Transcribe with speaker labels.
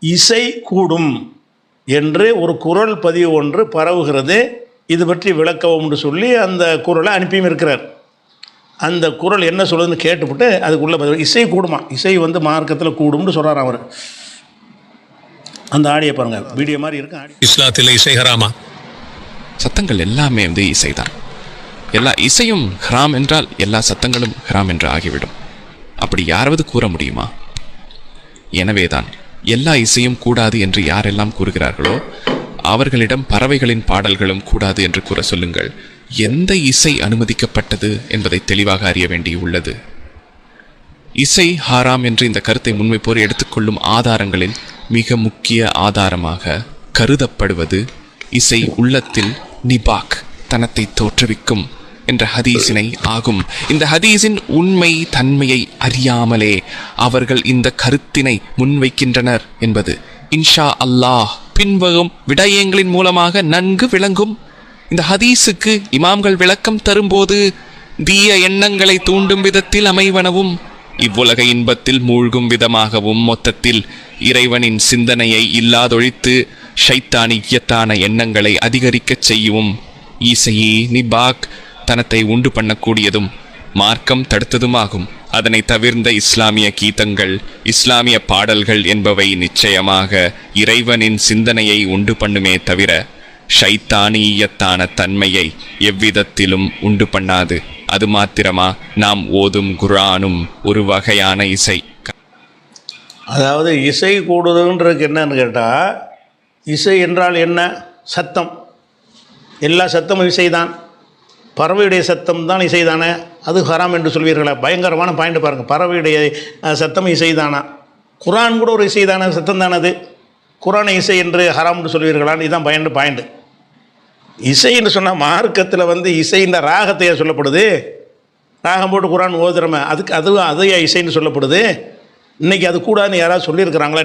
Speaker 1: இசை கூடும் என்று ஒரு குரல் பதிவு ஒன்று பரவுகிறது. இது பற்றி விளக்கவும்னு சொல்லி அந்த குரலை அனுப்பியும் இருக்கிறார். அந்த குரல் என்ன சொல்லுதுன்னு கேட்டுவிட்டு அதுக்குள்ள பதில் இசை கூடுமா? இசை வந்து மார்க்கத்தில் கூடும்னு சொல்கிறார் அவர். அந்த ஆடியை பாருங்க. வீடியோ மாதிரி இருக்கு
Speaker 2: இஸ்லாத்தில் இசை ஹராமா?
Speaker 3: சத்தங்கள் எல்லாமே வந்து இசைதான். எல்லா இசையும் ஹராம் என்றால் எல்லா சத்தங்களும் ஹராம் என்று ஆகிவிடும். அப்படி யாராவது கூற முடியுமா? எனவேதான். எல்லா இசையும் கூடாது என்று யாரெல்லாம் கூறுகிறார்களோ அவர்களிடம் பறவைகளின் பாடல்களும் கூடாது என்று கூற சொல்லுங்கள். எந்த இசை அனுமதிக்கப்பட்டது என்பதை தெளிவாக அறிய வேண்டியுள்ளது. இசை ஹாராம் என்று இந்த கருத்தை முன்வைப்போர் எடுத்துக்கொள்ளும் ஆதாரங்களில் மிக முக்கிய ஆதாரமாக கருதப்படுவது இசை உள்ளத்தில் நிபாக் தனத்தை தோற்றுவிக்கும் என்ற ஹதீஸினை ஆகும். இந்த ஹதீஸின் உண்மை தன்மையை அறியாமலே அவர்கள் இந்த கருத்தினை முன்வைக்கின்றனர் என்பது. இன்ஷா அல்லாஹ் பின்வரும் விடயங்களின் மூலமாக நன்கு விளங்கும். இந்த ஹதீஸுக்கு இமாம்கள் விளக்கம் தரும்போது தீய எண்ணங்களை தூண்டும் விதத்தில் அமைவனவும் இவ்வுலக இன்பத்தில் மூழ்கும் விதமாகவும் மொத்தத்தில் இறைவனின் சிந்தனையை இல்லாதொழித்து ஷைத்தானியத்தான எண்ணங்களை அதிகரிக்கச் செய்யவும். ஈசையே நிபாக் தனத்தை உண்டு பண்ணக்கூடியதும் மார்க்கம் தடுத்ததுமாகும். அதனை தவிர்ந்த இஸ்லாமிய கீதங்கள் இஸ்லாமிய பாடல்கள் என்பவை நிச்சயமாக இறைவனின் சிந்தனையை உண்டு பண்ணுமே தவிர ஷைத்தானியத்தான தன்மையை எவ்விதத்திலும் உண்டு பண்ணாது. அது மாத்திரமா நாம் ஓதும் குரானும் ஒரு வகையான இசை.
Speaker 1: அதாவது இசை கூடுதுன்றதுக்கு என்னன்னு கேட்டால் இசை என்றால் என்ன? சத்தம். எல்லா சத்தமும் இசைதான். பறவையுடைய சத்தம் தான் இசைதானே? அது ஹராம் என்று சொல்வீர்களா? பயங்கரமான பாயிண்ட் பாருங்கள் பறவையுடைய சத்தம் இசைதானா? குரான் கூட ஒரு இசைதான சத்தம் தானே அது? குரானை இசை என்று ஹராம் என்று சொல்வீர்களான்னு இதுதான் பயந்து பாயிண்ட். இசை என்று சொன்னால் மார்க்கத்தில் வந்து இசை இந்த சொல்லப்படுது? ராகம் போட்டு குரான் ஓதுறமே அதுக்கு அது அதையா இசைன்னு சொல்லப்படுது? இன்னைக்கு அது கூடாதுன்னு யாராவது சொல்லியிருக்கிறாங்களா?